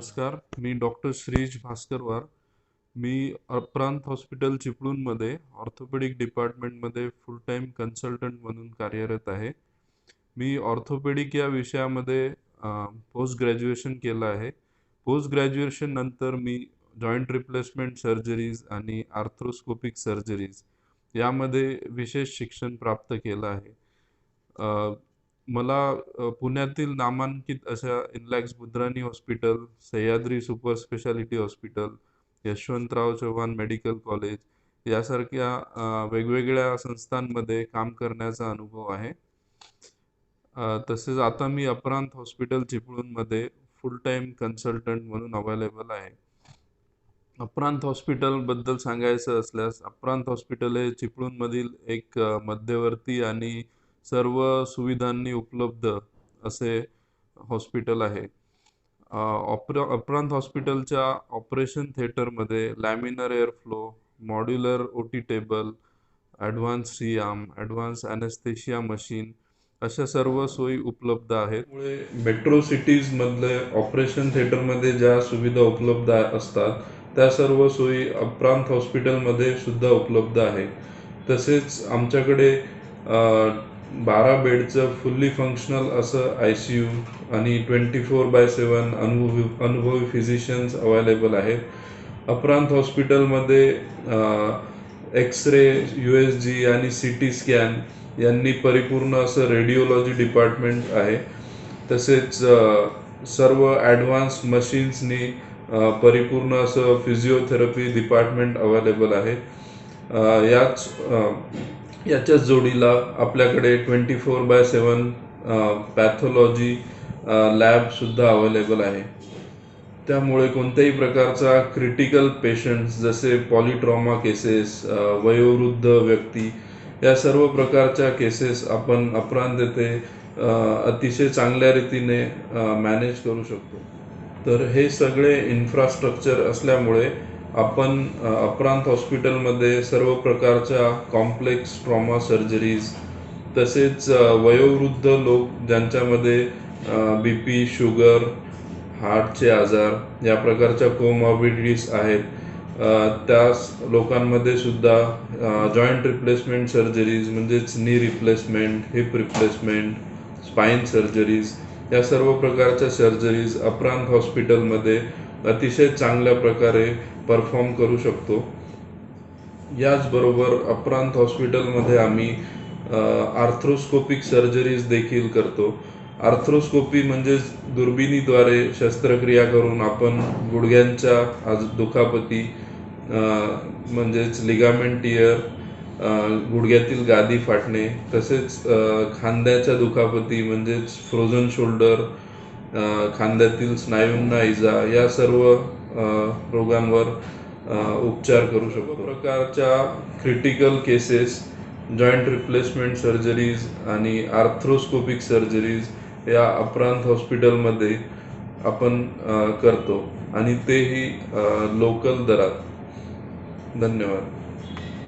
नमस्कार. मी डॉक्टर श्रीज भास्करवार. मी अप्रांत हॉस्पिटल चिपळूणमध्ये ऑर्थोपेडिक डिपार्टमेंटमध्ये फुल टाईम कन्सल्टंट म्हणून कार्यरत आहे. मी ऑर्थोपेडिक या विषयामध्ये पोस्ट ग्रॅज्युएशन केलं आहे. पोस्ट ग्रॅज्युएशन नंतर मी जॉईंट रिप्लेसमेंट सर्जरीज आणि आर्थ्रोस्कोपिक सर्जरीज यामध्ये विशेष शिक्षण प्राप्त केलं आहे. मला पुण्यातील नामांकित अशा Inlaks Budhrani hospital Sahyadri super speciality hospital Yashwantrao Chavan medical college यासारख्या वेगवेगळ्या संस्थांमध्ये काम करण्याचा अनुभव आहे. तसेच आता मी अपरांत हॉस्पिटल चिपळूणमध्ये फुल टाईम कन्सल्टंट म्हणून अवेलेबल आहे. अपरांत हॉस्पिटलबद्दल सांगायचं असल्यास अपरांत हॉस्पिटल हे चिपळूणमधील एक मध्यवर्ती आणि सर्व सुविधांनी उपलब्ध असे हॉस्पिटल आहे. अ, ऑपरा अपरांत हॉस्पिटलच्या ऑपरेशन थिएटरमध्ये laminar airflow modular O T table advance C advance anaesthesia machine अशा सर्व सोयी उपलब्ध आहेत. त्यामुळे मेट्रो सिटीजमधले ऑपरेशन थिएटरमध्ये ज्या सुविधा उपलब्ध असतात त्या सर्व सोयी अप्रांत हॉस्पिटलमध्ये सुद्धा उपलब्ध आहे तसेच आमच्याकडे बारा बेडचं फुल्ली फंक्शनल असं आय सी यू आणि ट्वेंटी फोर बाय सेवन अनुभवी अनुभवी फिजिशियन्स अवेलेबल आहेत. अपरांत हॉस्पिटलमध्ये X ray U S G आणि सी टी स्कॅन यांनी परिपूर्ण असं रेडिओलॉजी डिपार्टमेंट आहे. तसेच सर्व ॲडव्हान्स मशीन्सनी परिपूर्ण असं फिजिओथेरपी डिपार्टमेंट अवेलेबल आहे. याच याच्याच जोडीला आपल्याकडे twenty four by seven pathology लॅबसुद्धा available आहे. त्यामुळे कोणत्याही प्रकारचा क्रिटिकल पेशंट्स जसे पॉलिट्रॉमा केसेस वयोवृद्ध व्यक्ती या सर्व प्रकारच्या केसेस आपण अपरांत येथे अतिशय चांगल्या रीतीने मॅनेज करू शकतो. तर हे सगळे इन्फ्रास्ट्रक्चर असल्यामुळे आपण अप्रांत अपरांत हॉस्पिटलमध्ये सर्व प्रकारच्या कॉम्प्लेक्स ट्रॉमा सर्जरीज तसेच वयोवृद्ध लोक ज्यांच्यामध्ये बी पी शुगर हार्टचे आजार या प्रकारच्या कोमॉबिडिटीज आहेत त्या लोकांमध्ये सुद्धा जॉईंट रिप्लेसमेंट सर्जरीज म्हणजेच knee replacement hip replacement spine surgeries या सर्व प्रकारच्या सर्जरीज अपरांत हॉस्पिटलमध्ये अतिशय चांगल्या प्रकारे परफॉर्म करू शकतो. याचबरोबर अपरांत हॉस्पिटलमध्ये आम्ही आर्थ्रोस्कोपिक सर्जरीज देखील करतो. आर्थ्रोस्कोपी म्हणजेच दुर्बिणीद्वारे शस्त्रक्रिया करून आपण गुडघ्यांच्या आज दुखापती म्हणजेच लिगामेंट टियर गुडघ्यातील गादी फाटणे तसेच खांद्याच्या दुखापती म्हणजेच फ्रोझन शोल्डर खांद्यातील स्नायूंना इजा या सर्व रोगांवर उपचार करू शकतो. प्रकारच्या critical cases joint replacement surgeries आणि आर्थ्रोस्कोपिक सर्जरीज या अपरांत हॉस्पिटलमध्ये आपण करतो. आणि तेही लोकल दरात. धन्यवाद.